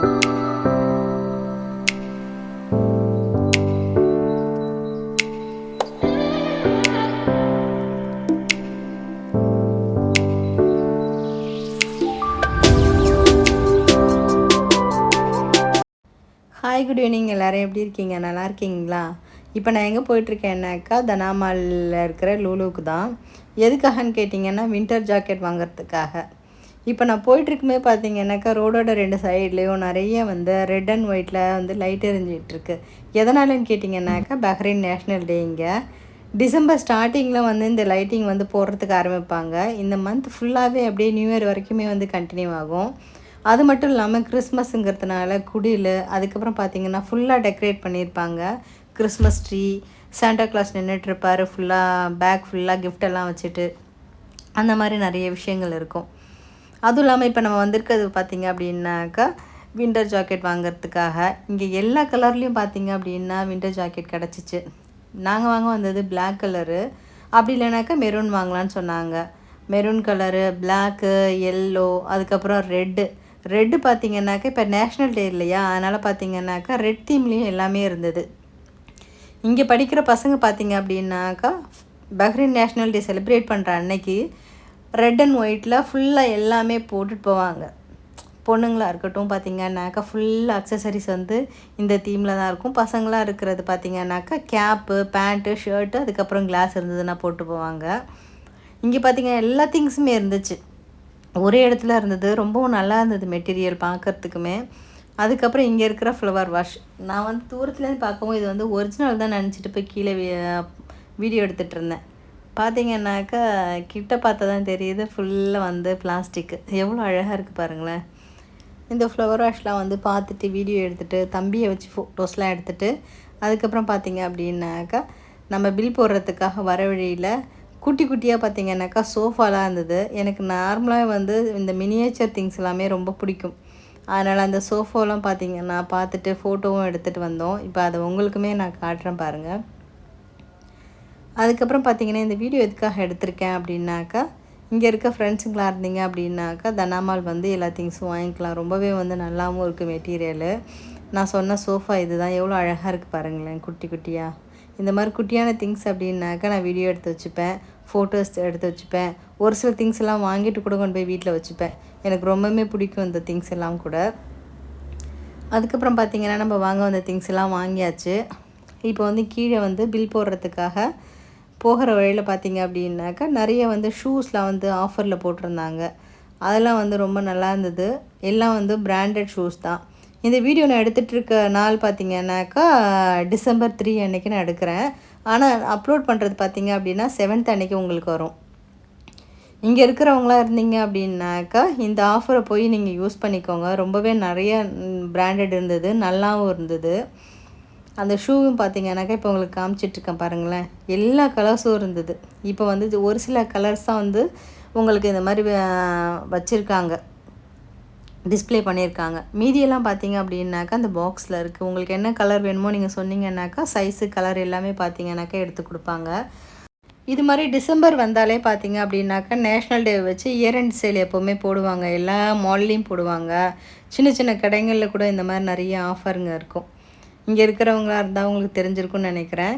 Hi good evening எல்லோரும் எப்படி இருக்கீங்க? நல்லா இருக்கீங்களா? இப்போ நான் எங்கே போயிட்டுருக்கேன்னாக்கா தனாமாலில் இருக்கிற லூலுக்கு தான். எதுக்காகன்னு கேட்டிங்கன்னா வின்டர் ஜாக்கெட் வாங்குறதுக்காக. இப்போ நான் போயிட்டுருக்குமே பார்த்தீங்கன்னாக்கா ரோடோட ரெண்டு சைட்லேயும் நிறைய வந்து ரெட் அண்ட் ஒயிட்டில் வந்து லைட் எரிஞ்சிகிட்ருக்கு எதனாலன்னு கேட்டிங்கன்னாக்கா பஹ்ரைன் நேஷ்னல் டே இங்கே. டிசம்பர் ஸ்டார்டிங்கில் வந்து இந்த லைட்டிங் வந்து போடுறதுக்கு ஆரம்பிப்பாங்க. இந்த மந்த் ஃபுல்லாகவே அப்படியே நியூ இயர் வரைக்குமே வந்து கண்டினியூ ஆகும். அது மட்டும் இல்லாமல் கிறிஸ்மஸுங்கிறதுனால குடில் அதுக்கப்புறம் பார்த்தீங்கன்னா ஃபுல்லாக டெக்கரேட் பண்ணியிருப்பாங்க. கிறிஸ்மஸ் ட்ரீ சாண்டா கிளாஸ் நின்றுட்டுருப்பார் ஃபுல்லாக பேக் ஃபுல்லாக கிஃப்டெல்லாம் வச்சுட்டு. அந்த மாதிரி நிறைய விஷயங்கள் இருக்கும். அதுவும் இல்லாமல் இப்போ நம்ம வந்திருக்கிறது பார்த்திங்க அப்படின்னாக்கா வின்டர் ஜாக்கெட் வாங்குறதுக்காக. இங்கே எல்லா கலர்லேயும் பார்த்திங்க அப்படின்னா வின்டர் ஜாக்கெட் கிடச்சிச்சு. நாங்கள் வாங்க வந்தது பிளாக் கலரு அப்படி இல்லைனாக்கா மெரூன் வாங்கலான்னு சொன்னாங்க. மெரூன் கலரு பிளாக்கு எல்லோ அதுக்கப்புறம் ரெட்டு ரெட்டு பார்த்தீங்கன்னாக்கா இப்போ நேஷ்னல் டே இல்லையா? அதனால் பார்த்தீங்கன்னாக்கா ரெட் தீம்லேயும் எல்லாமே இருந்தது. இங்கே படிக்கிற பசங்க பார்த்திங்க அப்படின்னாக்கா பஹ்ரைன் நேஷ்னல் டே செலிப்ரேட் பண்ணுற அன்னைக்கு ரெட் அண்ட் ஒயிட்டில் ஃபுல்லாக எல்லாமே போட்டுட்டு போவாங்க. பொண்ணுங்களாக இருக்கட்டும் பார்த்தீங்கன்னாக்கா ஃபுல் அக்சசரிஸ் வந்து இந்த தீமில் தான் இருக்கும். பசங்களாக இருக்கிறது பார்த்தீங்கன்னாக்கா கேப்பு பேண்ட்டு ஷர்ட்டு அதுக்கப்புறம் கிளாஸ் இருந்ததுன்னா போட்டு போவாங்க. இங்கே பார்த்தீங்கன்னா எல்லா திங்ஸுமே இருந்துச்சு. ஒரே இடத்துல இருந்தது ரொம்பவும் நல்லா இருந்தது மெட்டீரியல் பார்க்கறதுக்குமே அதுக்கப்புறம் இங்கே இருக்கிற ஃப்ளவர் வாஷ் நான் வந்து தூரத்துலேருந்து பார்க்கவும் இது வந்து ஒரிஜினல் தான் நினச்சிட்டு போய் கீழே வீடியோ எடுத்துகிட்டு இருந்தேன். பார்த்தீங்கன்னாக்கா கிட்ட பார்த்தா தான் தெரியுது ஃபுல்லாக வந்து பிளாஸ்டிக்கு எவ்வளோ அழகாக இருக்குது பாருங்களேன். இந்த ஃப்ளவர் வாஷ்லாம் வந்து பார்த்துட்டு வீடியோ எடுத்துகிட்டு தம்பியை வச்சு ஃபோட்டோஸ்லாம் எடுத்துகிட்டு அதுக்கப்புறம் பார்த்தீங்க அப்படின்னாக்கா நம்ம பில் போடுறதுக்காக வர வழியில் குட்டி குட்டியாக பார்த்தீங்கன்னாக்கா சோஃபாலாம் இருந்தது. எனக்கு நார்மலாக வந்து இந்த மினியேச்சர் திங்ஸ் எல்லாமே ரொம்ப பிடிக்கும். அதனால் அந்த சோஃபாலாம் பார்த்தீங்கன்னா பார்த்துட்டு ஃபோட்டோவும் எடுத்துகிட்டு வந்தோம். இப்போ அதை உங்களுக்குமே நான் காட்டுறேன் பாருங்கள் அதுக்கப்புறம் பார்த்தீங்கன்னா இந்த வீடியோ எதுக்காக எடுத்திருக்கேன் அப்படின்னாக்கா இங்கே இருக்க ஃப்ரெண்ட்ஸுங்களாக இருந்தீங்க அப்படின்னாக்கா தனாமால் வந்து எல்லா திங்ஸும் வாங்கிக்கலாம். ரொம்பவே வந்து நல்லாவும் இருக்குது மெட்டீரியலு நான் சொன்ன சோஃபா இதுதான். எவ்வளோ அழகாக இருக்குது பாருங்களேன் குட்டி குட்டியாக இந்த மாதிரி குட்டியான திங்ஸ் அப்படின்னாக்கா நான் வீடியோ எடுத்து வச்சுப்பேன் ஃபோட்டோஸ் எடுத்து வச்சுப்பேன். ஒரு சில திங்ஸ் எல்லாம் வாங்கிட்டு கூட கொண்டு போய் வீட்டில் வச்சுப்பேன். எனக்கு ரொம்பவுமே பிடிக்கும் இந்த திங்ஸ் எல்லாம் கூட. அதுக்கப்புறம் பார்த்திங்கன்னா நம்ம வாங்க வந்த திங்ஸ் எல்லாம் வாங்கியாச்சு. இப்போ வந்து கீழே வந்து பில் போடுறதுக்காக போகிற வழியில் பார்த்தீங்க அப்படின்னாக்கா நிறைய வந்து ஷூஸ்லாம் வந்து ஆஃபரில் போட்டிருந்தாங்க. அதெல்லாம் வந்து ரொம்ப நல்லா இருந்தது. எல்லாம் வந்து பிராண்டட் ஷூஸ் தான். இந்த வீடியோ நான் எடுத்துகிட்டு இருக்க நாள் பார்த்தீங்கன்னாக்கா டிசம்பர் த்ரீ அன்னைக்கு நான் எடுக்கிறேன். ஆனால் அப்லோட் பண்ணுறது பார்த்தீங்க அப்படின்னா செவன்த் அன்னைக்கு உங்களுக்கு வரும். இங்கே இருக்கிறவங்களாம் இருந்தீங்க அப்படின்னாக்கா இந்த ஆஃபரை போய் நீங்கள் யூஸ் பண்ணிக்கோங்க. ரொம்பவே நிறைய பிராண்டட் இருந்தது. நல்லாவும் இருந்தது. அந்த ஷூவும் பார்த்தீங்கன்னாக்கா இப்போ உங்களுக்கு காமிச்சிட்ருக்கேன் பாருங்களேன். எல்லா கலர்ஸும் இருந்தது. இப்போ வந்து இது ஒரு சில கலர்ஸ் தான் வந்து உங்களுக்கு இந்த மாதிரி வச்சுருக்காங்க. டிஸ்ப்ளே பண்ணியிருக்காங்க. மீதியெல்லாம் பார்த்தீங்க அப்படின்னாக்கா அந்த பாக்ஸில் இருக்குது உங்களுக்கு என்ன கலர் வேணுமோ நீங்கள் சொன்னீங்கன்னாக்கா சைஸு கலர் எல்லாமே பார்த்தீங்கன்னாக்கா எடுத்து கொடுப்பாங்க. இது மாதிரி டிசம்பர் வந்தாலே பார்த்தீங்க அப்படின்னாக்கா நேஷ்னல் டே வச்சு இயர் அண்ட் சேல் எப்போவுமே போடுவாங்க. எல்லா மால்லையும் போடுவாங்க. சின்ன சின்ன கடைகளில் கூட இந்த மாதிரி நிறைய ஆஃபருங்க இருக்கும். இங்கே இருக்கிறவங்களா இருந்தால் உங்களுக்கு தெரிஞ்சிருக்கும்னு நினைக்கிறேன்.